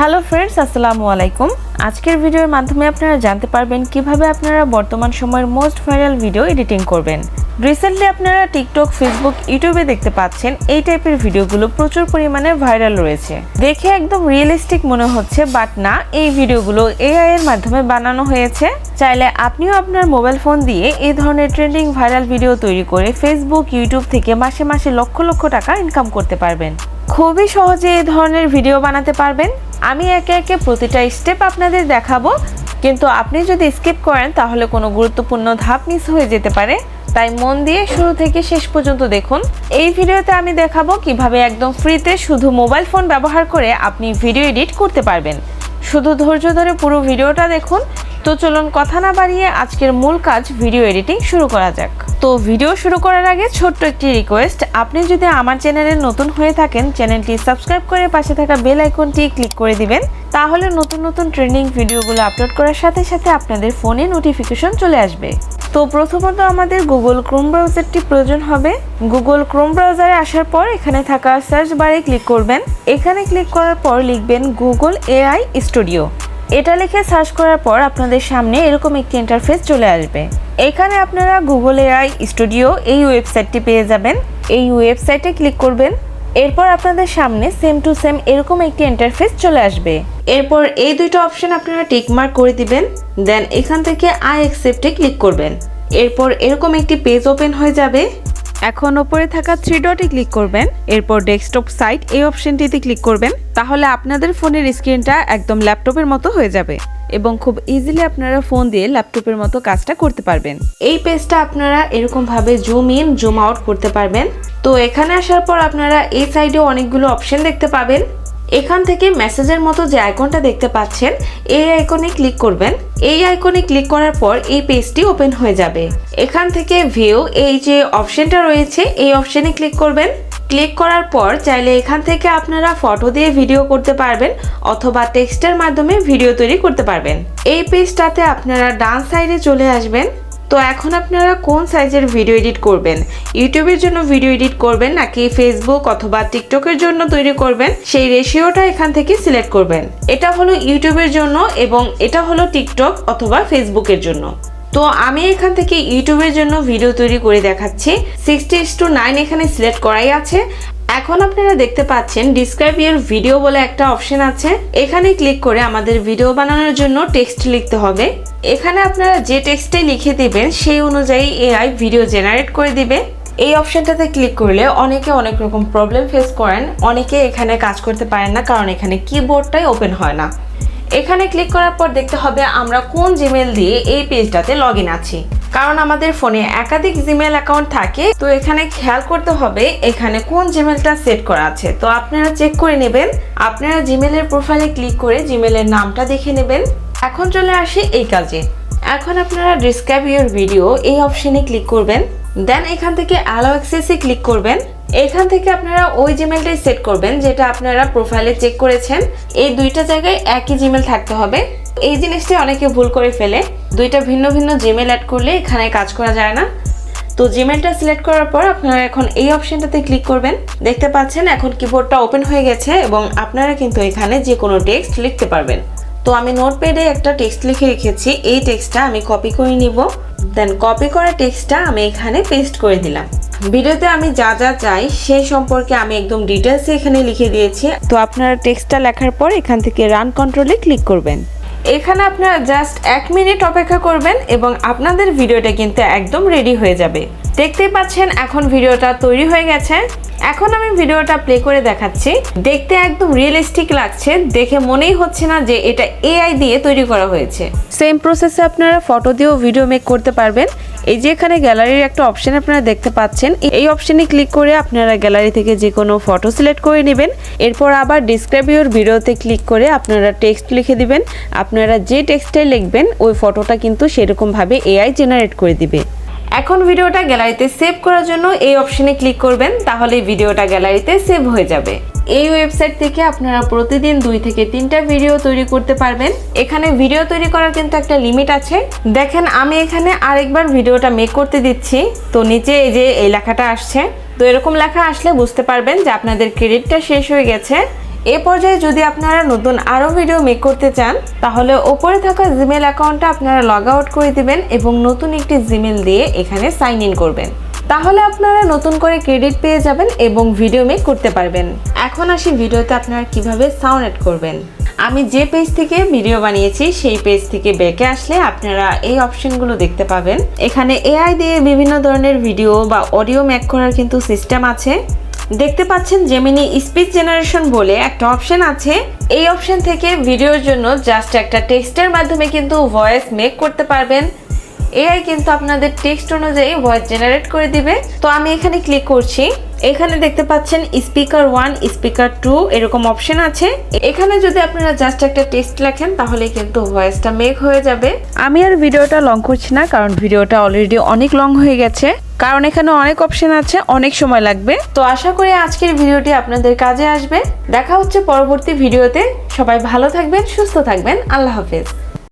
Hello friends, আসসালামু আলাইকুম। আজকের ভিডিওর মাধ্যমে আপনারা জানতে পারবেন কীভাবে আপনারা বর্তমান সময়ের মোস্ট ভাইরাল ভিডিও এডিটিং করবেন। রিসেন্টলি আপনারা টিকটক ফেসবুক ইউটিউবে দেখতে পাচ্ছেন এই টাইপের ভিডিওগুলো প্রচুর পরিমাণে ভাইরাল রয়েছে। দেখে একদম রিয়েলিস্টিক মনে হচ্ছে বাট না, এই ভিডিওগুলো এআই এর মাধ্যমে বানানো হয়েছে। চাইলে আপনিও আপনার মোবাইল ফোন দিয়ে এই ধরনের ট্রেন্ডিং ভাইরাল ভিডিও তৈরি করে ফেসবুক ইউটিউব থেকে মাসে মাসে লক্ষ লক্ষ টাকা ইনকাম করতে পারবেন। খুবই সহজে এই ধরনের ভিডিও বানাতে পারবেন। আমি একে একে প্রতিটা স্টেপ আপনাদের দেখাবো। কিন্তু আপনি যদি স্কিপ করেন, তাহলে কোনো গুরুত্বপূর্ণ ধাপ মিস হয়ে যেতে পারে। তাই মন দিয়ে শুরু থেকে শেষ পর্যন্ত দেখুন। এই ভিডিওতে আমি দেখাবো কীভাবে একদম ফ্রিতে শুধু মোবাইল ফোন ব্যবহার করে আপনি ভিডিও এডিট করতে পারবেন। শুধু ধৈর্য ধরে পুরো ভিডিওটা দেখুন। তো চলুন কথা না বাড়িয়ে আজকের মূল কাজ ভিডিও এডিটিং শুরু করা যাক। তো ভিডিও শুরু করার আগে ছোট্ট একটি রিকোয়েস্ট আপনি যদি আমার চ্যানেলে নতুন হয়ে থাকেন চ্যানেলটি সাবস্ক্রাইব করে পাশে থাকা বেল আইকনটি ক্লিক করে দিবেন, তাহলে নতুন নতুন ট্রেন্ডিং ভিডিওগুলো আপলোড করার সাথে সাথে আপনাদের ফোনে নোটিফিকেশন চলে আসবে। তো প্রথমত আমাদের গুগল ক্রোম ব্রাউজারটি প্রয়োজন হবে। গুগল ক্রোম ব্রাউজারে আসার পর এখানে থাকা সার্চ বারে ক্লিক করবেন। এখানে ক্লিক করার পর লিখবেন গুগল এআই স্টুডিও এটা লিখে সার্চ করার পর আপনাদের সামনে এরকম একটি ইন্টারফেস চলে আসবে। এখানে আপনারা গুগল এআই স্টুডিও এই ওয়েবসাইটটি পেয়ে যাবেন। এই ওয়েবসাইটে ক্লিক করবেন। এরপর আপনাদের সামনে সেম টু সেম এরকম একটি ইন্টারফেস চলে আসবে। এরপর এই দুইটা অপশন আপনারা টিকমার্ক করে দিবেন। দেন এখান থেকে আই অ্যাকসেপ্টে ক্লিক করবেন। এরপর এরকম একটি পেজ ওপেন হয়ে যাবে। এখন ওপরে থাকা থ্রি ডটে ক্লিক করবেন, এরপর ডেস্কটপ সাইট এই অপশনটিতে ক্লিক করবেন, তাহলে আপনাদের ফোনের স্ক্রিনটা একদম ল্যাপটপের মতো হয়ে যাবে এবং খুব ইজিলি আপনারা ফোন দিয়ে ল্যাপটপের মতো কাজটা করতে পারবেন। এই পেজটা আপনারা এরকমভাবে জুম ইন জুম আউট করতে পারবেন। তো এখানে আসার পর আপনারা এই সাইডে অনেকগুলো অপশন দেখতে পাবেন। এখান থেকে মেসেজের মতো যে আইকনটা দেখতে পাচ্ছেন, এই আইকনে ক্লিক করবেন। এই আইকনে ক্লিক করার পর এই পেজটি ওপেন হয়ে যাবে। এখান থেকে ভিউ, এই যে অপশনটা রয়েছে, এই অপশনে ক্লিক করবেন। ক্লিক করার পর চাইলে এখান থেকে আপনারা ফটো দিয়ে ভিডিও করতে পারবেন অথবা টেক্সটের মাধ্যমে ভিডিও তৈরি করতে পারবেন। এই পেজটাতে আপনারা ডান সাইডে চলে আসবেন। তো এখন আপনারা কোন সাইজের ভিডিও এডিট করবেন? ইউটিউবের জন্য ভিডিও এডিট করবেন নাকি ফেসবুক অথবা টিকটকের জন্য তৈরি করবেন? সেই রেশিওটা এখান থেকে সিলেক্ট করবেন। এটা হলো ইউটিউবের জন্য এবং এটা হলো টিকটক অথবা ফেসবুকের জন্য। তো আমি এখান থেকে ইউটিউবের জন্য ভিডিও তৈরি করে দেখাচ্ছি। সিক্সটি টু নাইন এখানে সিলেক্ট করাই আছে। এখন আপনারা দেখতে পাচ্ছেন ডিসক্রাইব ইয়ার ভিডিও বলে একটা অপশন আছে। এখানে ক্লিক করে আমাদের ভিডিও বানানোর জন্য টেক্সট লিখতে হবে। এখানে আপনারা যে টেক্সটে লিখে দিবেন, সেই অনুযায়ী এআই ভিডিও জেনারেট করে দিবে। এই অপশনটাতে ক্লিক করলে অনেকে অনেক রকম প্রবলেম ফেস করেন, অনেকে এখানে কাজ করতে পারেন না, কারণ এখানে কিবোর্ডটাই ওপেন হয় না। এখানে ক্লিক করার পর দেখতে হবে আমরা কোন জিমেল দিয়ে এই পেজটাতে লগ আছি। কারণ আমাদের ফোনে একাধিক জিমেল অ্যাকাউন্ট থাকে, তো এখানে খেয়াল করতে হবে এখানে কোন জিমেলটা সেট করা আছে। তো আপনারা চেক করে নেবেন, আপনারা জিমেলের প্রোফাইলে ক্লিক করে জিমেলের নামটা দেখে নেবেন। এখন চলে আসি এই কাজে। এখন আপনারা ডিসক্রাইব ইউর ভিডিও এই অপশনে ক্লিক করবেন। দেন এখান থেকে অ্যালো অ্যাক্সেসে ক্লিক করবেন। এখান থেকে আপনারা ওই জিমেলটাই সেট করবেন, যেটা আপনারা প্রোফাইলে চেক করেছেন। এই দুইটা জায়গায় একই জিমেল থাকতে হবে। এই জিনিসটি অনেকে ভুল করে ফেলে। দুইটা ভিন্ন ভিন্ন জিমেল অ্যাড করলে এখানে কাজ করা যায় না। তো জিমেলটা সিলেক্ট করার পর আপনারা এখন এই অপশনটাতে ক্লিক করবেন। দেখতে পাচ্ছেন এখন কিবোর্ডটা ওপেন হয়ে গেছে এবং আপনারা কিন্তু এখানে যে কোনো টেক্সট লিখতে পারবেন। তো আমি নোটপ্যাডে একটা টেক্সট লিখে রেখেছি। এই টেক্সটটা আমি কপি করে নিব। দেন কপি করা টেক্সটটা আমি এখানে পেস্ট করে দিলাম। ভিডিওতে আমি যা যা চাই সেই সম্পর্কে আমি একদম ডিটেলসে এখানে লিখে দিয়েছি। তো আপনারা টেক্সটটা লেখার পর এখান থেকে রান কন্ট্রোলে ক্লিক করবেন। এখানে আপনারা জাস্ট এক মিনিট অপেক্ষা করবেন এবং আপনাদের ভিডিওটা কিন্তু একদম রেডি হয়ে যাবে। দেখতেই পাচ্ছেন, এখন ভিডিওটা তৈরি হয়ে গেছে। এখন আমি ভিডিওটা প্লে করে দেখাচ্ছি। দেখতে একদম রিয়েলিস্টিক লাগছে, দেখে মনেই হচ্ছে না যে এটা এআই দিয়ে তৈরি করা হয়েছে। সেম প্রসেসে আপনারা ফটো দিয়েও ভিডিও মেক করতে পারবেন। এই যে এখানে গ্যালারির একটা অপশন আপনারা দেখতে পাচ্ছেন। এই অপশনে ক্লিক করে আপনারা গ্যালারি থেকে যে কোনো ফটো সিলেক্ট করে নেবেন। এরপর আবার ডিসক্রাইব ইউর ভিডিওতে ক্লিক করে আপনারা টেক্সট লিখে দিবেন। আপনারা যে টেক্সটে লিখবেন, ওই ফটোটা কিন্তু সেরকমভাবে এআই জেনারেট করে দিবে। এখন ভিডিওটা গ্যালারিতে সেভ করার জন্য এই অপশনে ক্লিক করবেন, তাহলে ভিডিওটা গ্যালারিতে সেভ হয়ে যাবে। এই ওয়েবসাইট থেকে আপনারা প্রতিদিন দুই থেকে তিনটা ভিডিও তৈরি করতে পারবেন। এখানে ভিডিও তৈরি করার কিন্তু একটা লিমিট আছে। দেখেন, আমি এখানে আরেকবার ভিডিওটা মেক করতে দিচ্ছি। তো নিচে এই যে এই লেখাটা আসছে। তো এরকম লেখা আসলে বুঝতে পারবেন যে আপনাদের ক্রেডিটটা শেষ হয়ে গেছে। এ পর্যায়ে যদি আপনারা নতুন আরও ভিডিও মেক করতে চান, তাহলে ওপরে থাকা জিমেল অ্যাকাউন্টটা আপনারা লগ আউট করে দিবেন এবং নতুন একটি জিমেল দিয়ে এখানে সাইন ইন করবেন। তাহলে আপনারা নতুন করে ক্রেডিট পেয়ে যাবেন এবং ভিডিও মেক করতে পারবেন। এখন আসি ভিডিওতে আপনারা কীভাবে সাউন্ড এড করবেন। আমি যে পেজ থেকে ভিডিও বানিয়েছি, সেই পেজ থেকে বেঁকে আসলে আপনারা এই অপশনগুলো দেখতে পাবেন। এখানে এআই দিয়ে বিভিন্ন ধরনের ভিডিও বা অডিও ম্যাক করার কিন্তু সিস্টেম আছে। দেখতে পাচ্ছেন জেমিনি স্পিচ জেনারেশন বলে একটা অপশন আছে। এই অপশন থেকে ভিডিওর জন্য জাস্ট একটা টেক্সটের মাধ্যমে কিন্তু ভয়েস মেক করতে পারবেন। এআই কিন্তু আপনাদের টেক্সট অনুযায়ী ভয়েস জেনারেট করে দিবে। তো আমি এখানে ক্লিক করছি। এখানে দেখতে পাচ্ছেন স্পিকার ওয়ান স্পিকার টু এরকম অপশন আছে। এখানে যদি আপনারা জাস্ট একটা টেক্সট লেখেন তাহলে কিন্তু ভয়েসটা মেক হয়ে যাবে। আমি আর ভিডিওটা লং করছি না, কারণ ভিডিওটা অলরেডি অনেক লং হয়ে গেছে। কারণ এখানে অনেক অপশন আছে, অনেক সময় লাগবে। তো আশা করি আজকের ভিডিওটি আপনাদের কাজে আসবে। দেখা হচ্ছে পরবর্তী ভিডিওতে। সবাই ভালো থাকবেন, সুস্থ থাকবেন। আল্লাহ হাফেজ।